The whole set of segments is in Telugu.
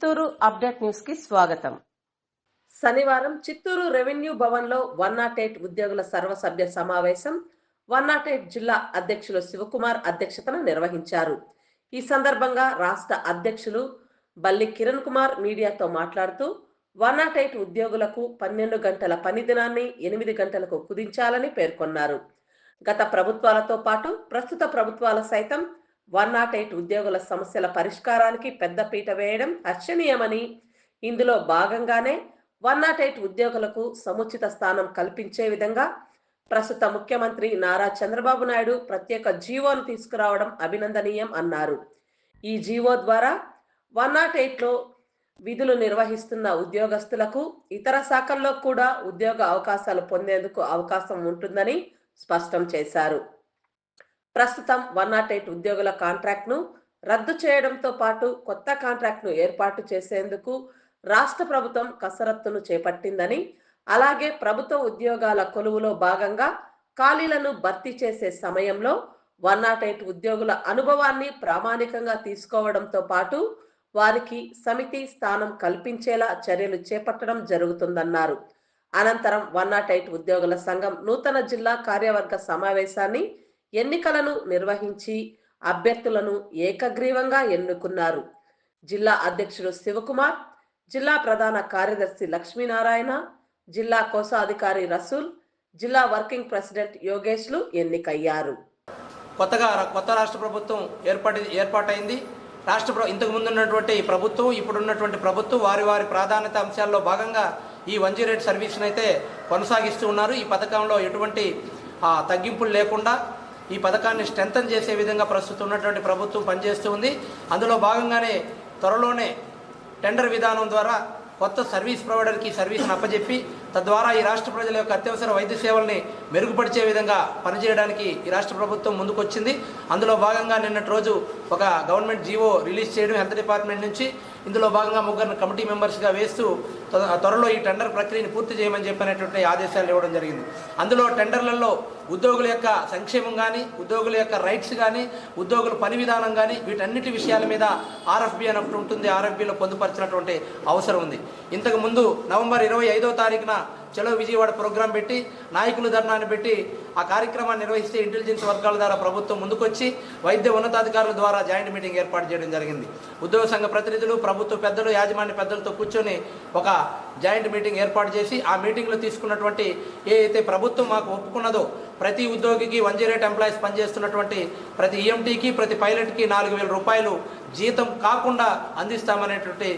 చిత్తూరు అప్డేట్ న్యూస్కి స్వాగతం. శనివారం చిత్తూరు రెవెన్యూ భవన్లో వన్ నాట్ ఎయిట్ ఉద్యోగుల సర్వసభ్య సమావేశం వన్ నాట్ ఎయిట్ జిల్లా అధ్యక్షులు శివకుమార్ అధ్యక్షతన నిర్వహించారు. ఈ సందర్భంగా రాష్ట్ర అధ్యక్షులు బల్లి కిరణ్ కుమార్ మీడియాతో మాట్లాడుతూ వన్ నాట్ ఎయిట్ ఉద్యోగులకు పన్నెండు గంటల పని దినాన్ని ఎనిమిది గంటలకు కుదించాలని పేర్కొన్నారు. గత ప్రభుత్వాలతో పాటు ప్రస్తుత ప్రభుత్వాల సైతం వన్ నాట్ ఎయిట్ ఉద్యోగుల సమస్యల పరిష్కారానికి పెద్దపీట వేయడం హర్షణీయమని ఇందులో భాగంగానే వన్ నాట్ ఎయిట్ ఉద్యోగులకు సముచిత స్థానం కల్పించే విధంగా ప్రస్తుత ముఖ్యమంత్రి నారా చంద్రబాబు నాయుడు ప్రత్యేక జీవోను తీసుకురావడం అభినందనీయం అన్నారు. ఈ జీవో ద్వారా వన్ నాట్ ఎయిట్లో విధులు నిర్వహిస్తున్న ఉద్యోగస్తులకు ఇతర శాఖల్లో కూడా ఉద్యోగ అవకాశాలు పొందేందుకు అవకాశం ఉంటుందని స్పష్టం చేశారు. ప్రస్తుతం వన్ నాట్ ఎయిట్ ఉద్యోగుల కాంట్రాక్ట్ను రద్దు చేయడంతో పాటు కొత్త కాంట్రాక్ట్ను ఏర్పాటు చేసేందుకు రాష్ట్ర ప్రభుత్వం కసరత్తును చేపట్టిందని అలాగే ప్రభుత్వ ఉద్యోగాల కొలువులో భాగంగా ఖాళీలను భర్తీ చేసే సమయంలో వన్ నాట్ ఎయిట్ ఉద్యోగుల అనుభవాన్ని ప్రామాణికంగా తీసుకోవడంతో పాటు వారికి సమితి స్థానం కల్పించేలా చర్యలు చేపట్టడం జరుగుతుందన్నారు. అనంతరం వన్ నాట్ ఎయిట్ ఉద్యోగుల సంఘం నూతన జిల్లా కార్యవర్గ సమావేశాన్ని ఎన్నికలను నిర్వహించి అభ్యర్థులను ఏకగ్రీవంగా ఎన్నుకున్నారు. జిల్లా అధ్యక్షుడు శివకుమార్ జిల్లా ప్రధాన కార్యదర్శి లక్ష్మీనారాయణ జిల్లా కోశాధికారి రసూల్ జిల్లా వర్కింగ్ ప్రెసిడెంట్ యోగేష్లు ఎన్నికయ్యారు. కొత్తగా కొత్త రాష్ట్ర ప్రభుత్వం ఏర్పడి ఏర్పాటైంది. రాష్ట్ర ప్ర ఇంతకు ముందు ఉన్నటువంటి ప్రభుత్వం ఇప్పుడున్నటువంటి ప్రభుత్వం వారి వారి ప్రాధాన్యత అంశాల్లో భాగంగా ఈ వన్ జీరో ఎయిట్ సర్వీస్ని అయితే కొనసాగిస్తూ ఉన్నారు. ఈ పథకంలో ఎటువంటి తగ్గింపులు లేకుండా ఈ పథకాన్ని స్ట్రెంథన్ చేసే విధంగా ప్రస్తుతం ఉన్నటువంటి ప్రభుత్వం పనిచేస్తూ ఉంది. అందులో భాగంగానే త్వరలోనే టెండర్ విధానం ద్వారా కొత్త సర్వీస్ ప్రొవైడర్కి సర్వీస్ని అప్పజెప్పి తద్వారా ఈ రాష్ట్ర ప్రజల యొక్క అత్యవసర వైద్య సేవల్ని మెరుగుపరిచే విధంగా పనిచేయడానికి ఈ రాష్ట్ర ప్రభుత్వం ముందుకొచ్చింది. అందులో భాగంగా నిన్నటి రోజు ఒక గవర్నమెంట్ జీవో రిలీజ్ చేయడం హెల్త్ డిపార్ట్మెంట్ నుంచి ఇందులో భాగంగా ముగ్గురిని కమిటీ మెంబర్స్గా వేస్తూ త్వరలో ఈ టెండర్ ప్రక్రియను పూర్తి చేయమని చెప్పినటువంటి ఆదేశాలు ఇవ్వడం జరిగింది. అందులో టెండర్లలో ఉద్యోగుల యొక్క సంక్షేమం కానీ ఉద్యోగుల యొక్క రైట్స్ కానీ ఉద్యోగుల పని విధానం కానీ వీటన్నిటి విషయాల మీద ఆర్ఎఫ్బి అని ఒకటి ఉంటుంది. ఆర్ఎఫ్బిలో పొందుపరిచినటువంటి అవసరం ఉంది. ఇంతకు ముందు నవంబర్ ఇరవై ఐదో తారీఖున చలో విజయవాడ ప్రోగ్రాం పెట్టి నాయకుల ధర్నాన్ని పెట్టి ఆ కార్యక్రమాన్ని నిర్వహిస్తే ఇంటెలిజెన్స్ వర్గాల ద్వారా ప్రభుత్వం ముందుకొచ్చి వైద్య ఉన్నతాధికారుల ద్వారా జాయింట్ మీటింగ్ ఏర్పాటు చేయడం జరిగింది. ఉద్యోగ సంఘ ప్రతినిధులు ప్రభుత్వ పెద్దలు యాజమాన్య పెద్దలతో కూర్చొని ఒక జాయింట్ మీటింగ్ ఏర్పాటు చేసి ఆ మీటింగ్లో తీసుకున్నటువంటి ఏ అయితే ప్రభుత్వం మాకు ఒప్పుకున్నదో ప్రతి ఉద్యోగికి వన్ జీరో ఎయిట్ ఎంప్లాయీస్ పనిచేస్తున్నటువంటి ప్రతి ఈఎంటీకి ప్రతి పైలట్కి నాలుగు వేల రూపాయలు జీతం కాకుండా అందిస్తామనేటువంటి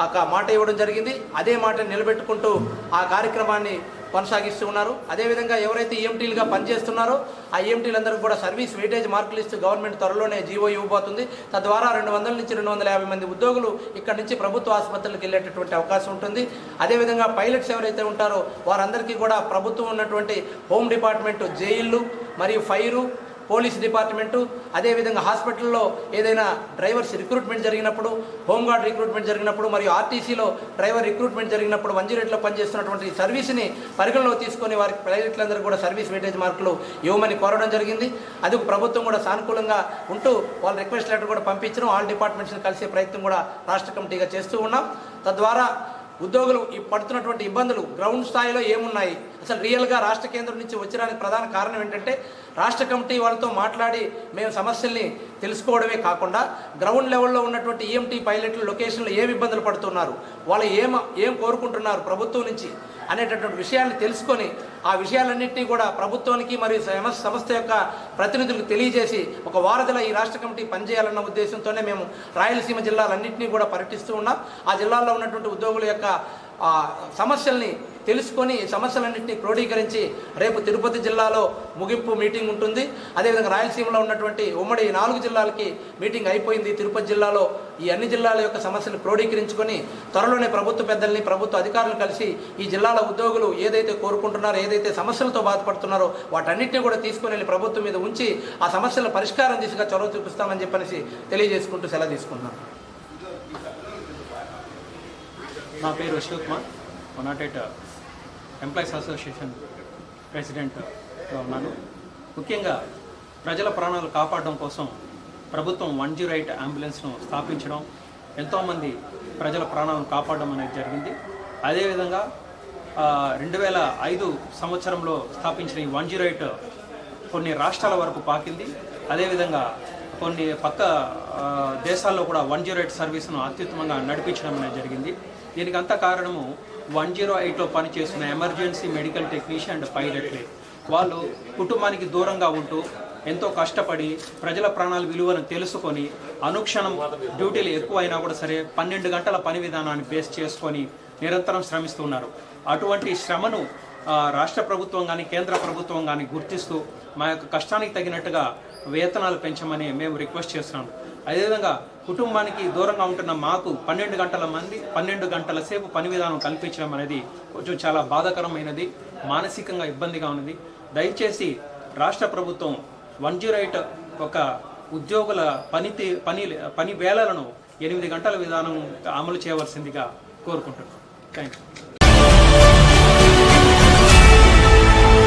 ఆ మాట ఇవ్వడం జరిగింది. అదే మాట నిలబెట్టుకుంటూ ఆ కార్యక్రమాన్ని కొనసాగిస్తూ ఉన్నారు. అదేవిధంగా ఎవరైతే ఈఎంటీలుగా పనిచేస్తున్నారో ఆ ఈఎంటీలందరికీ కూడా సర్వీస్ వెయిటేజ్ మార్కులు ఇస్తూ గవర్నమెంట్ త్వరలోనే జీవో ఇవ్వబోతుంది. తద్వారా రెండు వందల నుంచి రెండు వందల యాభై మంది ఉద్యోగులు ఇక్కడ నుంచి ప్రభుత్వ ఆసుపత్రులకు వెళ్ళేటటువంటి అవకాశం ఉంటుంది. అదేవిధంగా పైలట్స్ ఎవరైతే ఉంటారో వారందరికీ కూడా ప్రభుత్వం ఉన్నటువంటి హోమ్ డిపార్ట్మెంట్ జైళ్ళు మరియు ఫైరు పోలీస్ డిపార్ట్మెంటు అదేవిధంగా హాస్పిటల్లో ఏదైనా డ్రైవర్స్ రిక్రూట్మెంట్ జరిగినప్పుడు హోంగార్డ్ రిక్రూట్మెంట్ జరిగినప్పుడు మరియు ఆర్టీసీలో డ్రైవర్ రిక్రూట్మెంట్ జరిగినప్పుడు వన్ జీరో ఎయిట్లో పనిచేస్తున్నటువంటి ఈ సర్వీస్ని పరిగణలో తీసుకొని వారికి ప్రైవేట్లందరూ కూడా సర్వీస్ వెయిటేజ్ మార్కులు ఇవ్వమని కోరడం జరిగింది. అది ప్రభుత్వం కూడా సానుకూలంగా ఉంటూ వాళ్ళ రిక్వెస్ట్ లెటర్ కూడా పంపించడం ఆల్ డిపార్ట్మెంట్స్ని కలిసే ప్రయత్నం కూడా రాష్ట్ర కమిటీగా చేస్తూ ఉన్నాం. తద్వారా ఉద్యోగులు ఈ పడుతున్నటువంటి ఇబ్బందులు గ్రౌండ్ స్థాయిలో ఏమున్నాయి? అసలు రియల్గా రాష్ట్ర కేంద్రం నుంచి వచ్చడానికి ప్రధాన కారణం ఏంటంటే రాష్ట్ర కమిటీ వాళ్ళతో మాట్లాడి మేము సమస్యల్ని తెలుసుకోవడమే కాకుండా గ్రౌండ్ లెవెల్లో ఉన్నటువంటి ఈఎంటీ పైలట్లు లొకేషన్లో ఏమి ఇబ్బందులు పడుతున్నారు? వాళ్ళు ఏం ఏం కోరుకుంటున్నారు ప్రభుత్వం నుంచి అనేటటువంటి విషయాన్ని తెలుసుకొని ఆ విషయాలన్నింటినీ కూడా ప్రభుత్వానికి మరియు సంస్థ యొక్క ప్రతినిధులకు తెలియజేసి ఒక వారధిలో ఈ రాష్ట్ర కమిటీ పనిచేయాలన్న ఉద్దేశంతోనే మేము రాయలసీమ జిల్లాలన్నింటినీ కూడా పర్యటిస్తూ ఉన్నాం. ఆ జిల్లాల్లో ఉన్నటువంటి ఉద్యోగుల యొక్క ఆ, సమస్యల్ని తెలుసుకొని సమస్యలన్నింటినీ క్రోడీకరించి రేపు తిరుపతి జిల్లాలో ముగింపు మీటింగ్ ఉంటుంది. అదేవిధంగా రాయలసీమలో ఉన్నటువంటి ఉమ్మడి నాలుగు జిల్లాలకి మీటింగ్ అయిపోయింది. తిరుపతి జిల్లాలో ఈ అన్ని జిల్లాల యొక్క సమస్యలు క్రోడీకరించుకొని త్వరలోనే ప్రభుత్వ పెద్దల్ని ప్రభుత్వ అధికారులను కలిసి ఈ జిల్లాల ఉద్యోగులు ఏదైతే కోరుకుంటున్నారో ఏదైతే సమస్యలతో బాధపడుతున్నారో వాటన్నిటిని కూడా తీసుకుని వెళ్ళి ప్రభుత్వం మీద ఉంచి ఆ సమస్యల పరిష్కారం దిశగా చొరవ చూపిస్తామని చెప్పనేసి తెలియజేసుకుంటూ సెలవు తీసుకుంటున్నాను. నా పేరు Ashok one nought eight employees association ప్రెసిడెంట్గా ఉన్నాను. ముఖ్యంగా ప్రజల ప్రాణాలు కాపాడడం కోసం ప్రభుత్వం వన్ జీరో ఎయిట్ అంబులెన్స్ను స్థాపించడం ఎంతోమంది ప్రజల ప్రాణాలను కాపాడడం అనేది జరిగింది. అదేవిధంగా రెండు వేల ఐదు సంవత్సరంలో స్థాపించిన ఈ వన్ జీరో ఎయిట్ కొన్ని రాష్ట్రాల వరకు పాకింది. అదేవిధంగా కొన్ని పక్క దేశాల్లో కూడా వన్ జీరో ఎయిట్ సర్వీస్ను అత్యుత్తమంగా నడిపించడం అనేది జరిగింది. దీనికి కారణము వన్ జీరో ఎయిట్లో పనిచేస్తున్న ఎమర్జెన్సీ మెడికల్ టెక్నీషియన్ అండ్ పైలట్లే. వాళ్ళు కుటుంబానికి దూరంగా ఉంటూ ఎంతో కష్టపడి ప్రజల ప్రాణాల విలువను తెలుసుకొని అనుక్షణం డ్యూటీలు ఎక్కువైనా కూడా సరే పన్నెండు గంటల పని విధానాన్ని బేస్ చేసుకొని నిరంతరం శ్రమిస్తున్నారు. అటువంటి శ్రమను రాష్ట్ర ప్రభుత్వం కానీ కేంద్ర ప్రభుత్వం కానీ గుర్తిస్తూ మా యొక్క కష్టానికి తగినట్టుగా వేతనాలు పెంచమని మేము రిక్వెస్ట్ చేస్తున్నాం. అదేవిధంగా కుటుంబానికి దూరంగా ఉంటున్న మాకు పన్నెండు గంటల మంది పన్నెండు గంటల సేపు పని విధానం కల్పించడం అనేది కొంచెం చాలా బాధాకరమైనది మానసికంగా ఇబ్బందిగా ఉన్నది. దయచేసి రాష్ట్ర ప్రభుత్వం వన్ జీరో ఎయిట్ ఒక ఉద్యోగుల పని పని పని వేళలను ఎనిమిది గంటల విధానం అమలు చేయవలసిందిగా కోరుకుంటున్నాను థ్యాంక్ యూ